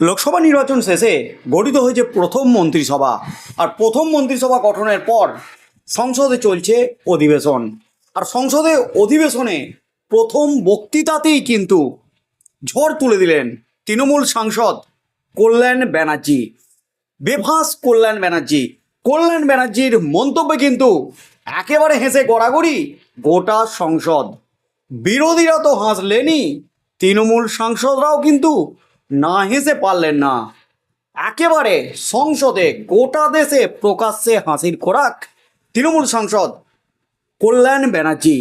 লোকসভা নির্বাচন শেষে গঠিত হয়েছে প্রথম মন্ত্রিসভা। আর প্রথম মন্ত্রিসভা গঠনের পর সংসদে চলছে অধিবেশন। আর সংসদে অধিবেশনে প্রথম বক্তৃতাতেই কিন্তু ঝড় তুলে দিলেন তৃণমূল সাংসদ কল্যাণ ব্যানার্জি। বেফাঁস কল্যাণ ব্যানার্জি। কল্যাণ ব্যানার্জির মন্তব্যে কিন্তু একেবারে হেসে গড়াগড়ি গোটা সংসদ। বিরোধীরা তো হাসলেনই, তৃণমূল সাংসদরাও কিন্তু না হেসে পারলেন না। একেবারে সংসদে, গোটা দেশে প্রকাশ্যে হাসির খোরাক। তৃণমূল সাংসদ কল্যাণ ব্যানার্জি,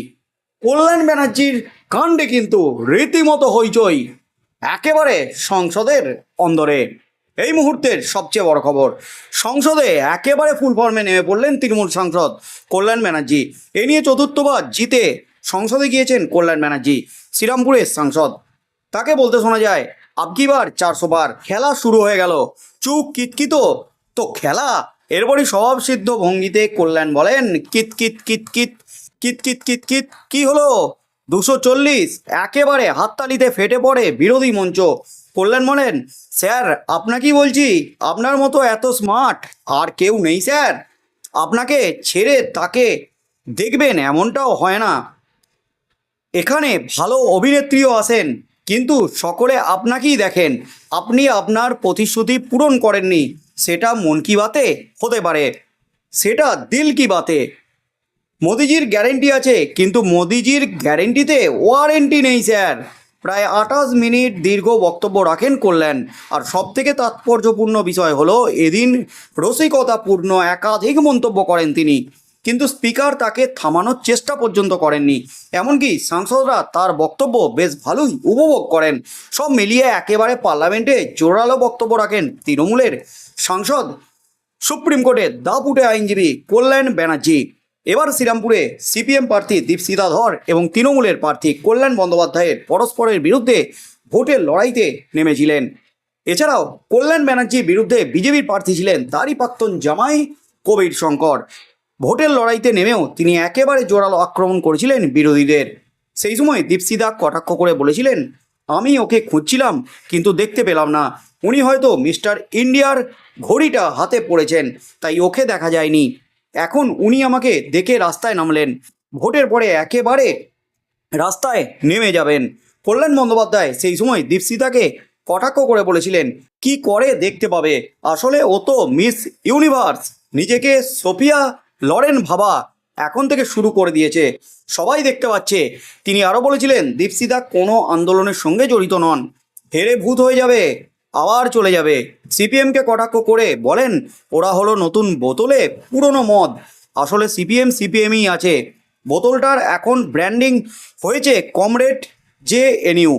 কল্যাণ ব্যানার্জির কাণ্ডে কিন্তু রীতিমতো হইচই একেবারে সংসদের অন্দরে। এই মুহূর্তের সবচেয়ে বড় খবর, সংসদে একেবারে ফুল ফর্মে নেমে পড়লেন তৃণমূল সাংসদ কল্যাণ ব্যানার্জি। এ নিয়ে চতুর্থবার জিতে সংসদে গিয়েছেন কল্যাণ ব্যানার্জি, শ্রীরামপুরের সাংসদ। তাকে বলতে শোনা যায় আবকিবার চারশো বার খেলা শুরু হয়ে গেল। চুপ কিতকিত। তো খেলা? এরপরই স্বভাব সিদ্ধ ভঙ্গিতে কল্যাণ বলেন, কিত কিত কিত কিত কিত কিত কিত কিত, কি হলো? দুশো চল্লিশ, একেবারে হাততালিতে ফেটে পড়ে বিরোধী মঞ্চ। কল্যাণ বলেন, স্যার, আপনাকেই বলছি, আপনার মতো এত স্মার্ট আর কেউ নেই, স্যার। আপনাকে ছেড়ে তাকে দেখবেন, এমনটাও হয় না। এখানে ভালো অভিনেত্রীও আসেন কিন্তু সকলে আপনাকেই দেখেন। আপনি আপনার প্রতিশ্রুতি পূরণ করেননি। সেটা মন কি বাতে? হতে পারে। সেটা দিল কি বাতে? মোদিজির গ্যারেন্টি আছে, কিন্তু মোদিজির গ্যারেন্টিতে ওয়ারেন্টি নেই, স্যার। প্রায় আঠাশ মিনিট দীর্ঘ বক্তব্য রাখেন করলেন। আর সবথেকে তাৎপর্যপূর্ণ বিষয় হলো, এদিন রসিকতাপূর্ণ একাধিক মন্তব্য করেন তিনি। কিন্তু স্পিকার তাকে থামানোর চেষ্টা পর্যন্ত করেননি। এমনকি সাংসদরা তার বক্তব্য বেশ ভালোই উপভোগ করেন। সব মিলিয়ে একেবারে পার্লামেন্টে জোরালো বক্তব্য রাখেন তৃণমূলের সাংসদ, সুপ্রিম কোর্টের দাপুটে আইনজীবী কল্যাণ ব্যানার্জি। এবার শ্রীরামপুরে সিপিএম প্রার্থী দীপসিতা ধর এবং তৃণমূলের প্রার্থী কল্যাণ বন্দ্যোপাধ্যায়ের পরস্পরের বিরুদ্ধে ভোটের লড়াইতে নেমেছিলেন। এছাড়াও কল্যাণ ব্যানার্জির বিরুদ্ধে বিজেপির প্রার্থী ছিলেন তারই প্রাক্তন জামাই কবির শঙ্কর। ভোটের লড়াইতে নেমেও তিনি একেবারে জোরালো আক্রমণ করেছিলেন বিরোধীদের। সেই সময় দীপসিদা কটাক্ষ করে বলেছিলেন, আমি ওকে খুঁজছিলাম, কিন্তু দেখতে পেলাম না। উনি হয়তো মিস্টার ইন্ডিয়ার ঘড়িটা হাতে পড়েছেন, তাই ওকে দেখা যায়নি। এখন উনি আমাকে দেখে রাস্তায় নামলেন। ভোটের পরে একেবারে রাস্তায় নেমে যাবেন। কল্যাণ বন্দ্যোপাধ্যায় সেই সময় দীপসিতাকে কটাক্ষ করে বলেছিলেন, কি করে দেখতে পাবে? আসলে ও তো মিস ইউনিভার্স। নিজেকে সোফিয়া লরেন ভাবা এখন থেকে শুরু করে দিয়েছে। সবাই দেখতে পাচ্ছে, তিনি আরও বলেছিলেন দীপসিদা কোনো আন্দোলনের সঙ্গে জড়িত নন। হেরে ভূত হয়ে যাবে, আবার চলে যাবে। সিপিএমকে কটাক্ষ করে বলেন, ওরা হলো নতুন বোতলে পুরনো মদ। আসলে সিপিএম সিপিএমই আছে। বোতলটার এখন ব্র্যান্ডিং হয়েছে কমরেড জে এনইউ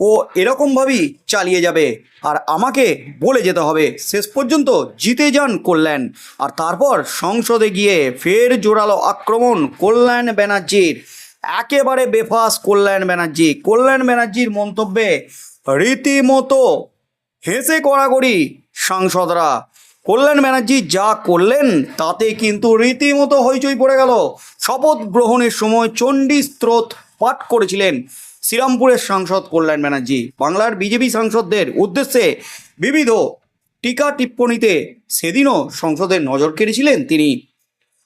ও এরকমভাবেই চালিয়ে যাবে। আর আমাকে বলে যেতে হবে, শেষ পর্যন্ত জিতে যান কল্যাণ। আর তারপর সংসদে গিয়ে ফের জোরালো আক্রমণ কল্যাণ ব্যানার্জির। একেবারে বেফাস কল্যাণ ব্যানার্জি। কল্যাণ ব্যানার্জির মন্তব্যে রীতিমতো হেসে কড়াকড়ি সাংসদরা। কল্যাণ ব্যানার্জি যা করলেন, তাতে কিন্তু রীতিমতো হইচই পড়ে গেল। শপথ গ্রহণের সময় চণ্ডী স্ত্রোত পাঠ করেছিলেন। শ্রীরামপুরের সাংসদ কল্যাণ ব্যানার্জি। বাংলার বিজেপি সাংসদদের উদ্দেশ্যে বিবিধ টিকা টিপ্পণীতে সেদিনও সংসদের নজর কেড়েছিলেন তিনি।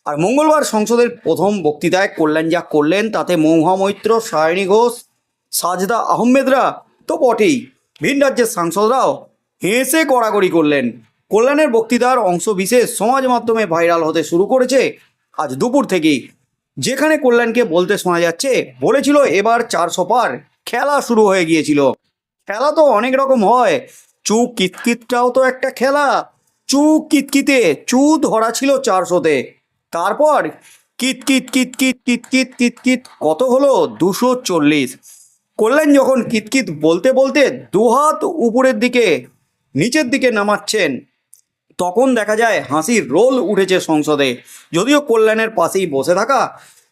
আর মঙ্গলবার সংসদের প্রথম বক্তৃতায় কল্যাণ যা করলেন, তাতে মৌহা মৈত্র, সায়নী ঘোষ, সাজদা আহমেদরা তো বটেই। ভিন রাজ্যের সাংসদরাও হেসে কড়াকড়ি করলেন। কল্যাণের বক্তৃতার অংশ বিশেষ সমাজ মাধ্যমে ভাইরাল হতে শুরু করেছে আজ দুপুর থেকেই। যেখানে কল্যাণকে বলতে শোনা যাচ্ছে, বলেছিল এবার চারশো পার খেলা শুরু হয়ে গিয়েছিল। খেলা তো অনেক রকম হয়। চু কিতকিতটাও তো একটা খেলা। চু কিতকিতে, চু ধরা ছিল চারশোতে। তারপর কিতকিত কিতকিত কিতকিত কিতকিত, কত হলো? দুশো চল্লিশ। কল্যাণ যখন কিতকিত বলতে বলতে দুহাত উপরের দিকে, নিচের দিকে নামাচ্ছেন তখন দেখা যায় হাসির রোল উঠেছে সংসদে। যদিও কল্যাণের পাশেই বসে থাকা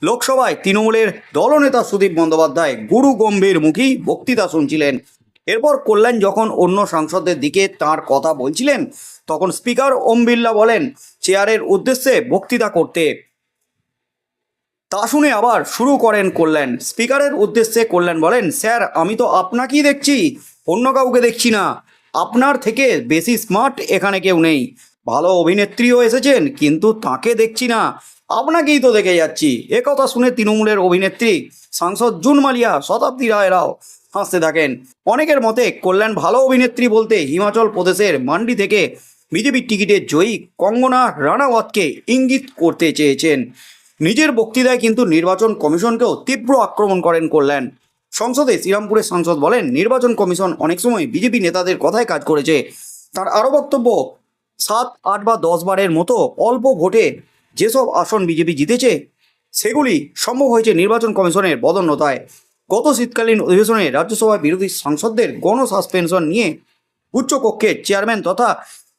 লোকসভায় তৃণমূলের দলনেতা সুদীপ বন্দ্যোপাধ্যায় গুরু গম্ভীর মুখী বক্তৃতা শুনছিলেন। এরপর কল্যাণ যখন অন্য সাংসদদের দিকে তার কথা বলছিলেন, তখন স্পিকার ওম বিড়লা বলেন, চেয়ারের উদ্দেশ্যে বক্তৃতা করতে। তা শুনে আবার শুরু করেন কল্যাণ। স্পিকারের উদ্দেশ্যে কল্যাণ বলেন, স্যার, আমি তো আপনাকেই দেখছি, অন্য কাউকে দেখছি না। আপনার থেকে বেশি স্মার্ট এখানে কেউ নেই। ভালো অভিনেত্রীও এসেছেন, কিন্তু তাকে দেখছি না। আপনাকেই তো দেখে যাচ্ছি। একথা শুনে তৃণমূলের অভিনেত্রী, সাংসদ জুন মালিয়া, শতাব্দী রায়রাও হাসতে থাকেন। অনেকের মতে, কল্যাণ ভালো অভিনেত্রী বলতে হিমাচল প্রদেশের মান্ডি থেকে বিজেপির টিকিটে জয়ী কঙ্গনা রানাওয়াতকে ইঙ্গিত করতে চেয়েছেন। নিজের বক্তৃতায় কিন্তু নির্বাচন কমিশনকেও তীব্র আক্রমণ করেন কল্যাণ। সংসদে শ্রীরামপুরের সাংসদ বলেন, নির্বাচন কমিশন অনেক সময় বিজেপি নেতাদের কথায় কাজ করেছে। তার আরও বক্তব্য, সাত, আট বা দশ বারের মতো অল্প ভোটে যেসব আসন বিজেপি জিতেছে, সেগুলি সম্ভব হয়েছে নির্বাচন কমিশনের বদন্যতায়। গত শীতকালীন অধিবেশনে রাজ্যসভায় বিরোধী সাংসদদের গণ সাসপেনশন নিয়ে উচ্চকক্ষের চেয়ারম্যান তথা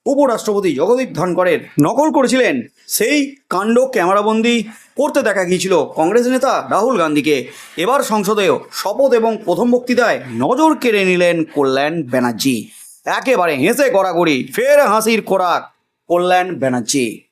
উপরাষ্ট্রপতি জগদীপ ধনকরের নকল করেছিলেন। সেই কাণ্ড ক্যামেরাবন্দি করতে দেখা গিয়েছিল কংগ্রেস নেতা রাহুল গান্ধীকে। এবার সংসদেও শপথ এবং প্রথম বক্তৃতায় নজর কেড়ে নিলেন কল্যাণ ব্যানার্জি। একেবারে হেসে গড়াগড়ি, ফের হাসির খোরাক কল্যাণ ব্যানার্জি।